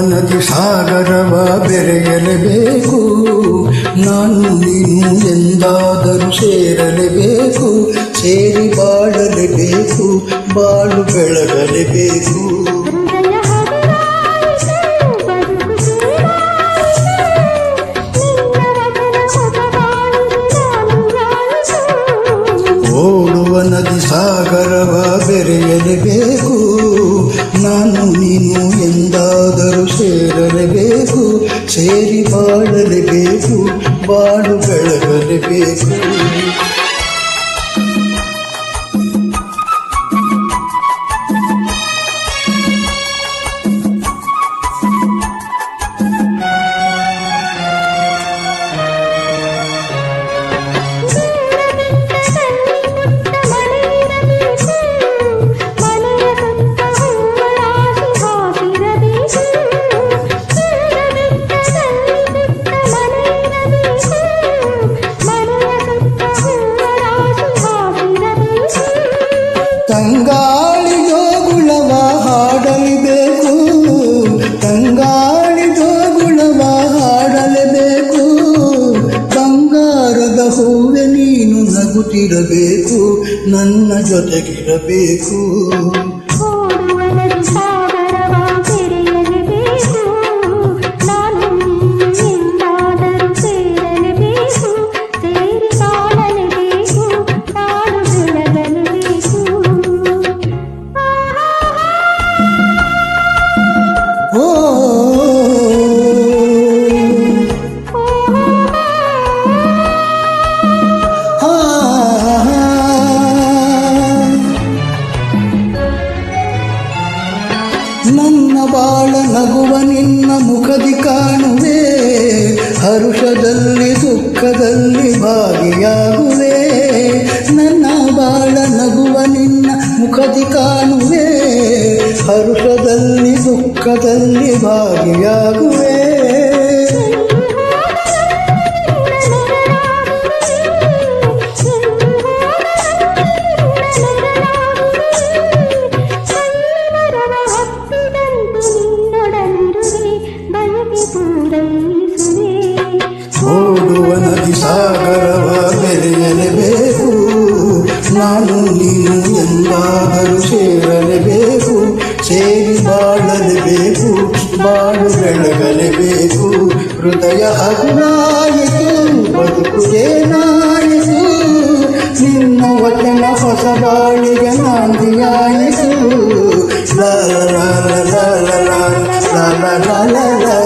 ನದಿ ಸಾಗರವ ಬೆರೆಯಲೇಬೇಕು. ನಾನು ನೀನು ಎಂದಾದರೂ ಸೇರಲೇಬೇಕು. ಸೇರಿ ಬಾಳಲೇಬೇಕು ಬಾಳು ಬೆಳಗಲೇಬೇಕು. ನಾನು ನೀನು ಎಂದಾದರೂ ಸೇರಲೇಬೇಕು ಸೇರಿ ಬಾಳಲೇಬೇಕು ಬಾಳು ಬೆಳಗಲೇಬೇಕು ತಂಗಾಳಿ ಜೋಗುಳವ ಹಾಡಲಿಬೇಕು. ತಂಗಾಳಿ ಜೋಗುಳವ ಹಾಡಲೇಬೇಕು. ಬಂಗಾರದ ಹೂವೆ ನೀನು ನಗುತ್ತಿರಬೇಕು. ನನ್ನ ಜೊತೆಗಿರಬೇಕು. ನನ್ನ ಬಾಳ ನಗುವ ನಿನ್ನ ಮುಖದಿ ಕಾಣುವೆ, ಹರುಷದಲ್ಲಿ ಸುಖದಲ್ಲಿ ಭಾಗಿಯಾಗುವೆ. ನನ್ನ ಬಾಳ ನಗುವ ನಿನ್ನ ಮುಖದಿ ಕಾಣುವೆ, ಹರುಷದಲ್ಲಿ ಸುಖದಲ್ಲಿ ಭಾಗಿಯಾಗುವೆ. ಗಾಳಿ ಸಾಗರವ ಬೆರೆಯಲೇಬೇಕು ನಾನು ನೀನು ಎಂದಾದರೂ ಸೇರಲೇಬೇಕು ಸೇರಿ ಬಾಳಲೇಬೇಕು ಬಾಳು ಬೆಳಗಲೇಬೇಕು ಹೃದಯ ಅಗುನಾಯಿತು ಬದುಕು ಏನಾಯಿತು ನಿನ್ನ ವಚನ ಹೊಸ ಬಾಳಿಗೆ ನಾಂದಿಯಾಯಿತು ಲ ಲ ಲ ಲ ಲ ಲ ಲ ಲ ಲ